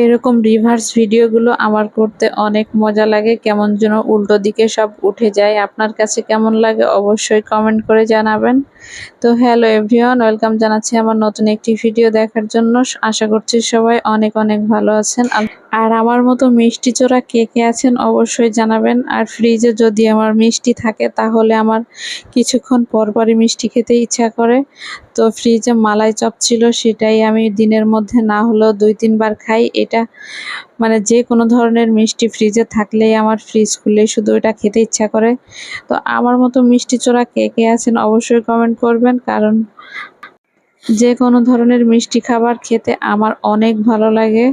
এরকম রিভার্স ভিডিওগুলো আমার করতে অনেক মজা লাগে। কেমন যেন উল্টো দিকে সব উঠে যায়। আপনার কাছে কেমন লাগে অবশ্যই কমেন্ট করে জানাবেন। তো হ্যালো এভরিওয়ান ওয়েলকাম জানাচ্ছি আমার নতুন একটি ভিডিও দেখার জন্য। আশা করছি সবাই অনেক অনেক ভালো আছেন। আর আমার মতো মিষ্টি চোরা কে কে আছেন অবশ্যই জানাবেন। আর ফ্রিজে যদি আমার মিষ্টি থাকে, তাহলে আমার কিছুক্ষণ পরপরই মিষ্টি খেতে ইচ্ছা করে। তো ফ্রিজে মালাই চপ ছিল, সেটাই আমি দিনের মধ্যে না হলেও দুই, তিনবার খাই। এটা মানে যে কোনো ধরনের মিষ্টি ফ্রিজে থাকলেই আমার ফ্রিজ খুললেই শুধু এটা খেতে ইচ্ছা করে। তো আমার মতো মিষ্টি চোরা কে কে আছেন অবশ্যই কমেন্ট করবেন, কারণ যে কোনো ধরনের মিষ্টি খাবার খেতে আমার অনেক ভালো লাগে।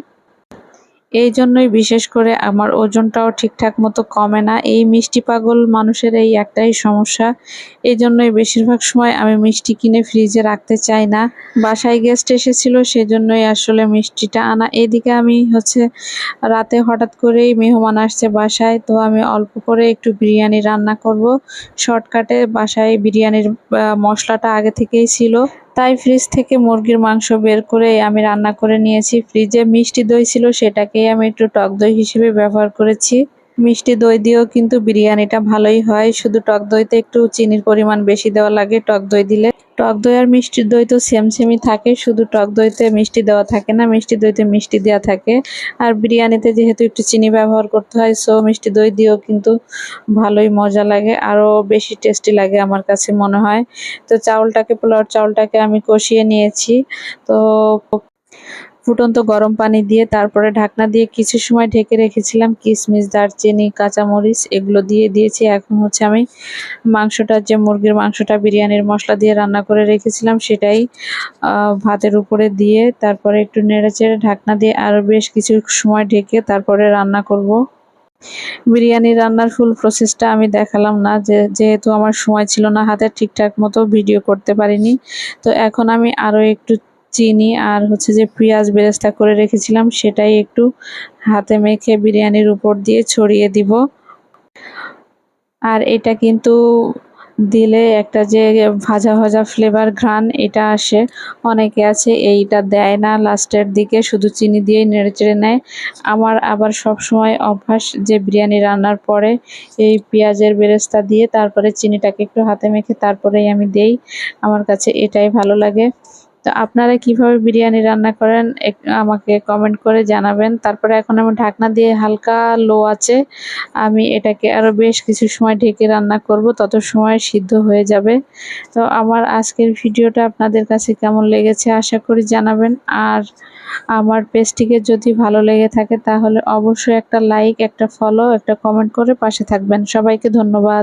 এই জন্যই বিশেষ করে আমার ওজনটাও ঠিকঠাক মতো কমে না। এই মিষ্টি পাগল মানুষের এই একটাই সমস্যা। এই জন্যই বেশিরভাগ সময় আমি মিষ্টি কিনে ফ্রিজে রাখতে চাই না। বাসায় গেস্ট এসেছিল, সেজন্যই আসলে মিষ্টিটা আনা। এদিকে আমি হচ্ছে রাতে হঠাৎ করেই মেহমান আসছে বাসায়, তো আমি অল্প করে একটু বিরিয়ানি রান্না করব। শর্টকাটে বাসায় বিরিয়ানির মশলাটা আগে থেকেই ছিল। তাই ফ্রিজ থেকে মুরগির মাংস বের করে আমি রান্না করে নিয়েছি। ফ্রিজে মিষ্টি দই ছিল, সেটাকেই আমি একটু টক দই হিসেবে ব্যবহার করেছি। মিষ্টি দই দিয়েও কিন্তু বিরিয়ানিটা ভালোই হয়। শুধু টক দইতে একটু চিনির পরিমাণ বেশি দেওয়া লাগে, টক দই দিলে। টক দই আর মিষ্টির দই তো সেম সেমই থাকে, শুধু টক দইতে মিষ্টি দেওয়া থাকে না, মিষ্টি দইতে মিষ্টি দেওয়া থাকে। আর বিরিয়ানিতে যেহেতু একটু চিনি ব্যবহার করতে হয় সো মিষ্টি দই দিয়েও কিন্তু ভালোই মজা লাগে, আরও বেশি টেস্টি লাগে আমার কাছে মনে হয়। তো চাউলটাকে, পোলাওর চাউলটাকে আমি কষিয়ে নিয়েছি। তো ফুটন্ত গরম পানি দিয়ে তারপরে ঢাকনা দিয়ে কিছু সময় ঢেকে রেখেছিলাম। কিশমিশ দারচিনি, কাঁচামরিচ এগুলো দিয়ে দিয়েছি। এখন হচ্ছে আমি মাংসটা, যে মুরগির মাংসটা, বিরিয়ানির মশলা দিয়ে রান্না করে রেখেছিলাম, সেটাই ভাতের উপরে দিয়ে তারপরে একটু নেড়ে চেড়ে ঢাকনা দিয়ে আরও বেশ কিছু সময় ঢেকে তারপরে রান্না করব। বিরিয়ানি রান্নার ফুল প্রসেসটা আমি দেখালাম না, যে যেহেতু আমার সময় ছিল না হাতে ঠিকঠাক মতো ভিডিও করতে পারিনি। তো এখন আমি আরও একটু চিনি আর হচ্ছে যে পেঁয়াজ বেরেস্তা করে রেখেছিলাম, সেটাই একটু হাতে মেখে বিরিয়ানির উপর দিয়ে ছড়িয়ে দিব। আর এটা কিন্তু দিলে একটা যে ভাজা ভাজা ফ্লেভার ঘ্রাণ, এটা আসে। অনেকে আছে এইটা দেয় না, লাস্টের দিকে শুধু চিনি দিয়েই নেড়েচেড়ে নেয়। আমার আবার সব সময় অভ্যাস যে বিরিয়ানি রান্নার পরে এই পেঁয়াজের বেরেস্তা দিয়ে তারপরে চিনিটাকে একটু হাতে মেখে তারপরেই আমি দেই। আমার কাছে এটাই ভালো লাগে। তো আপনারা কীভাবে বিরিয়ানি রান্না করেন আমাকে কমেন্ট করে জানাবেন। তারপরে এখন আমি ঢাকনা দিয়ে হালকা লো আছে। আমি এটাকে আরও বেশ কিছু সময় ঢেকে রান্না করব, তত সময় সিদ্ধ হয়ে যাবে। তো আমার আজকের ভিডিওটা আপনাদের কাছে কেমন লেগেছে আশা করি জানাবেন। আর আমার পেজটিকে যদি ভালো লেগে থাকে, তাহলে অবশ্যই একটা লাইক একটা ফলো একটা কমেন্ট করে পাশে থাকবেন। সবাইকে ধন্যবাদ।